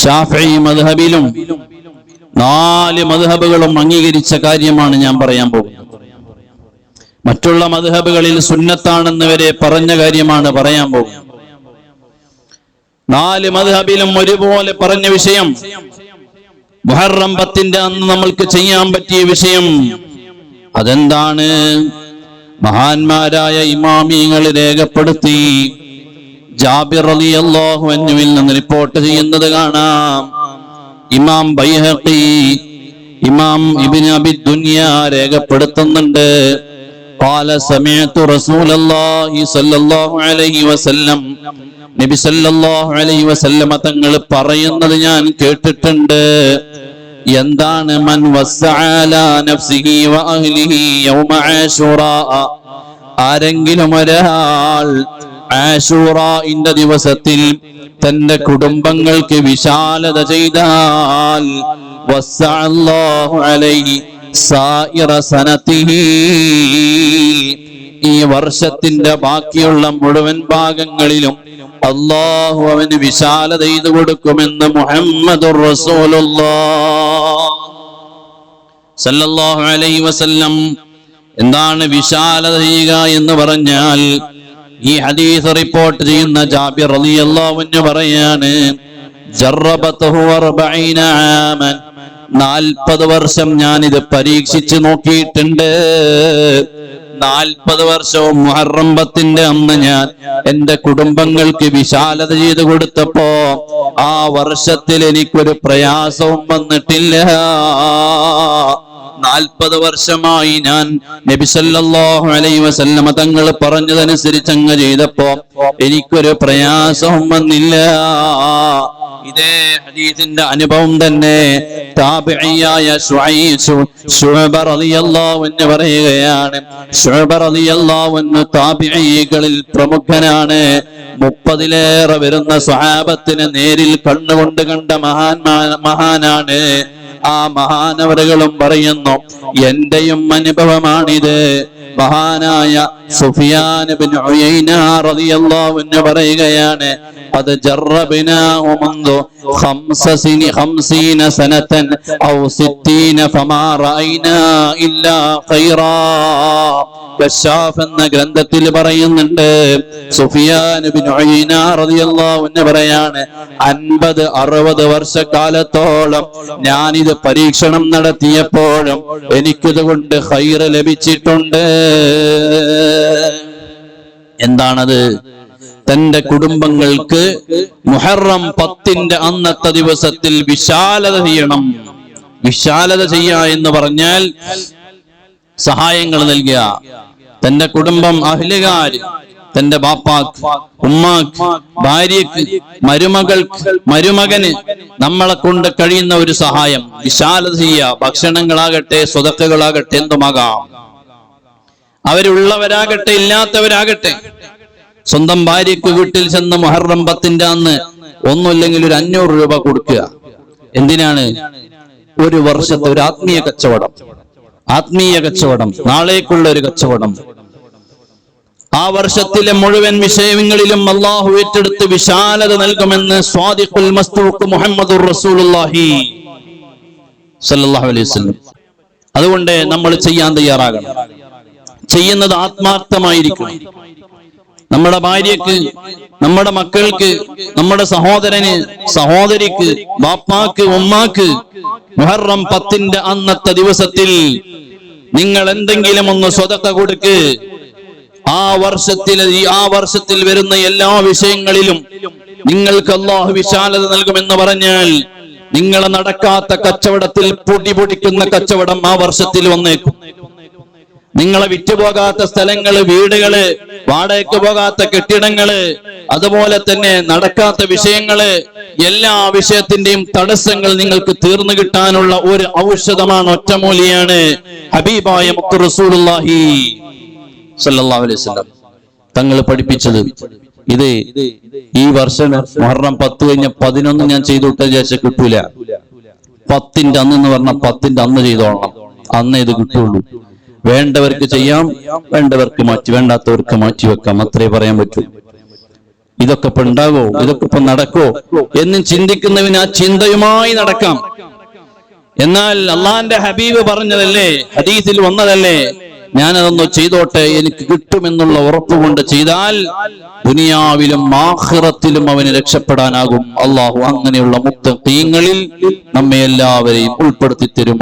ഷാഫി മദ്ഹബിലും നാല് മദ്ഹബുകളും അംഗീകരിച്ച കാര്യമാണ് ഞാൻ പറയാൻ പോകുന്നത്. മറ്റുള്ള മദ്ഹബുകളിൽ സുന്നത്താണെന്ന് വരെ പറഞ്ഞ കാര്യമാണ് പറയാൻ പോകുന്നത്. നാല് മദ്ഹബിലും ഒരുപോലെ പറഞ്ഞ വിഷയം മുഹറം പത്തിന്റെ അന്ന് നമ്മൾക്ക് ചെയ്യാൻ പറ്റിയ വിഷയം അതെന്താണ്? മഹാന്മാരായ ഇമാമിങ്ങൾ രേഖപ്പെടുത്തി ജാബിർ റളിയല്ലാഹു അൻഹുവിൽ നിന്ന് റിപ്പോർട്ട് ചെയ്യുന്നത് കാണാം ഇമാം ബൈഹഖി ഇമാം ഇബ്നു അബി ദുനിയ രേഖപ്പെടുത്തുന്നുണ്ട് قال سمعت رسول الله صلى الله عليه وسلم നബി സല്ലല്ലാഹു അലൈഹി വസല്ലമ തങ്ങൾ പറയുന്നത് ഞാൻ കേട്ടിട്ടുണ്ട് എന്താണ് മൻ വസ്സഅല നഫ്സിഹി വ അഹ്ലിഹി യൗമ ആശുറാ ആരെങ്കിലും ഒരാൾ ആശൂറായിന്റെ ദിവസത്തിൽ തന്റെ കുടുംബങ്ങൾക്ക് വിശാലത ചെയ്താൽ ഈ വർഷത്തിന്റെ ബാക്കിയുള്ള മുഴുവൻ ഭാഗങ്ങളിലും അള്ളാഹു അവന് വിശാലത ചെയ്തു കൊടുക്കുമെന്ന് മുഹമ്മദ് അലൈഹി വസല്ലം എന്താണ് വിശാലത ചെയ്യുക എന്ന് പറഞ്ഞാൽ ഈ ഹദീസ് റിപ്പോർട്ട് ചെയ്യുന്ന ജാബിർ റളിയല്ലാഹു അൻഹു പറയാണ് ജറബതഹു 40 ആമൻ. നാൽപ്പത് വർഷം ഞാൻ ഇത് പരീക്ഷിച്ചു നോക്കിയിട്ടുണ്ട്. നാൽപ്പത് വർഷവും മുഹറം പത്തിന്റെ അന്ന് ഞാൻ എന്റെ കുടുംബങ്ങൾക്ക് വിശാലത ചെയ്ത് കൊടുത്തപ്പോ ആ വർഷത്തിൽ എനിക്കൊരു പ്രയാസവും വന്നിട്ടില്ല. നാൽപ്പത് വർഷമായി ഞാൻ നബിസല്ലാഹു അലൈ വസല്ലമ തങ്ങൾ പറഞ്ഞതനുസരിച്ച് അങ്ങ് ചെയ്തപ്പോ എനിക്കൊരു പ്രയാസവും വന്നില്ല. ഇതേ ഹദീസിന്റെ അനുഭവം തന്നെ താപിയായ എന്ന് പറയുകയാണ് താബിഈകളിൽ പ്രമുഖനാണ്. മുപ്പതിലേറെ വരുന്ന സ്വഹാബത്തിന് നേരിൽ കണ്ണുകൊണ്ട് കണ്ട മഹാൻ മഹാനാണ്. ആ മഹാനവരകളും പറയുന്നു എന്റെയും അനുഭവമാണിത്. മഹാനായ സുഫിയാൻ റളിയല്ലാഹു അൻഹു പറയുകയാണ് അത് ജറബനാഹു മുൻദു ഖംസ സിനി ഖംസീന സനതൻ ഔ സിത്തീന ഫമാ റഅയ്നാ ഇല്ലാ എന്ന ഗ്രന്ഥത്തിൽ പറയുന്നുണ്ട് സുഫിയാൻ റളിയല്ലാഹു അൻഹു പറയാണ് അൻപത് അറുപത് വർഷക്കാലത്തോളം ഞാനിത് പരീക്ഷണം നടത്തിയപ്പോഴും എനിക്കിതുകൊണ്ട് ഹൈറ് ലഭിച്ചിട്ടുണ്ട്. എന്താണത്? തന്റെ കുടുംബങ്ങൾക്ക് മുഹറം പത്തിന്റെ അന്നത്തെ ദിവസത്തിൽ വിശാലത ചെയ്യണം. വിശാലത ചെയ്യുക എന്ന് പറഞ്ഞാൽ സഹായങ്ങൾ നൽകുക. തന്റെ കുടുംബം അഹ്ലുകാര് തന്റെ ബാപ്പാക്ക് ഉമ്മാക്ക് ഭാര്യക്ക് മരുമകൾക്ക് മരുമകന് നമ്മളെ കൊണ്ട് കഴിയുന്ന ഒരു സഹായം. വിശാലത ചെയ്യുക. ഭക്ഷണങ്ങളാകട്ടെ സ്വതക്കുകളാകട്ടെ എന്തുമാകാം. അവരുള്ളവരാകട്ടെ ഇല്ലാത്തവരാകട്ടെ. സ്വന്തം ഭാര്യക്ക് വീട്ടിൽ ചെന്ന് മുഹറം പത്തിന്റെ അന്ന് ഒന്നുമില്ലെങ്കിൽ ഒരു അഞ്ഞൂറ് രൂപ കൊടുക്കുക. എന്തിനാണ്? ഒരു വർഷത്തെ ഒരു ആത്മീയ കച്ചവടം. ആത്മീയ കച്ചവടം. നാളേക്കുള്ള ഒരു കച്ചവടം. ആ വർഷത്തിലെ മുഴുവൻ വിഷയങ്ങളിലും അള്ളാഹു ഏറ്റെടുത്ത് വിശാലത നൽകുമെന്ന് സ്വാദിഖുൽ മസ്തൂക്ക് മുഹമ്മദ് അലൈഹി അതുകൊണ്ട് നമ്മൾ ചെയ്യാൻ തയ്യാറാകണം. ചെയ്യുന്നത് ആത്മാർത്ഥമായിരിക്കണം. നമ്മുടെ ഭാര്യക്ക് നമ്മുടെ മക്കൾക്ക് നമ്മുടെ സഹോദരന് സഹോദരിക്ക് ബാപ്പാക്ക് ഉമ്മാക്ക് മുഹറം പത്തിന്റെ അന്നത്തെ ദിവസത്തിൽ നിങ്ങൾ എന്തെങ്കിലും ഒന്ന് സ്വതക്ക കൊടുക്ക്. ആ വർഷത്തിൽ ആ വർഷത്തിൽ വരുന്ന എല്ലാ വിഷയങ്ങളിലും നിങ്ങൾക്ക് അള്ളാഹു വിശാലത നൽകുമെന്ന് പറഞ്ഞാൽ നിങ്ങളെ നടക്കാത്ത കച്ചവടത്തിൽ പൊടി പൊടിക്കുന്ന കച്ചവടം ആ വർഷത്തിൽ വന്നേക്കും. നിങ്ങളെ വിറ്റുപോകാത്ത സ്ഥലങ്ങൾ വീടുകൾ വാടകയ്ക്ക് പോകാത്ത കെട്ടിടങ്ങൾ അതുപോലെ തന്നെ നടക്കാത്ത വിഷയങ്ങൾ എല്ലാ വിഷയത്തിന്റെയും തടസ്സങ്ങൾ നിങ്ങൾക്ക് തീർന്നു കിട്ടാനുള്ള ഒരു ഔഷധമാണ് ഒറ്റമൂലിയാണ് ഹബീബായ മുത്ത് റസൂലുള്ളാഹി വസല്ലം തങ്ങൾ പഠിപ്പിച്ചത് ഇത് ഈ വർഷം മൊഹറം പത്ത് കഴിഞ്ഞ പതിനൊന്ന് ഞാൻ ചെയ്തു വിട്ട വിചാരിച്ച കിട്ടൂല. പത്തിന്റെ അന്ന് എന്ന് പറഞ്ഞ പത്തിന്റെ അന്ന് ചെയ്തോളണം. അന്നേ ഇത് കിട്ടുള്ളൂ. വേണ്ടവർക്ക് ചെയ്യാം വേണ്ടവർക്ക് മാറ്റി വേണ്ടാത്തവർക്ക് മാറ്റി വെക്കാം. അത്രേ പറയാൻ പറ്റൂ. ഇതൊക്കെ ഇപ്പൊ ഉണ്ടാകോ ഇതൊക്കെ ഇപ്പൊ നടക്കോ എന്ന് ചിന്തിക്കുന്നവന് ആ ചിന്തയുമായി നടക്കാം. എന്നാൽ അള്ളാന്റെ ഹബീബ് പറഞ്ഞതല്ലേ ഹദീസിൽ വന്നതല്ലേ ഞാനതൊന്ന് ചെയ്തോട്ടെ എനിക്ക് കിട്ടുമെന്നുള്ള ഉറപ്പുകൊണ്ട് ചെയ്താൽ ദുനിയാവിലും ആഹ്റത്തിലും അവന് രക്ഷപ്പെടാനാകും. അള്ളാഹു അങ്ങനെയുള്ള മുക്ത തീങ്ങളിൽ നമ്മെ എല്ലാവരെയും ഉൾപ്പെടുത്തി തരുമാർ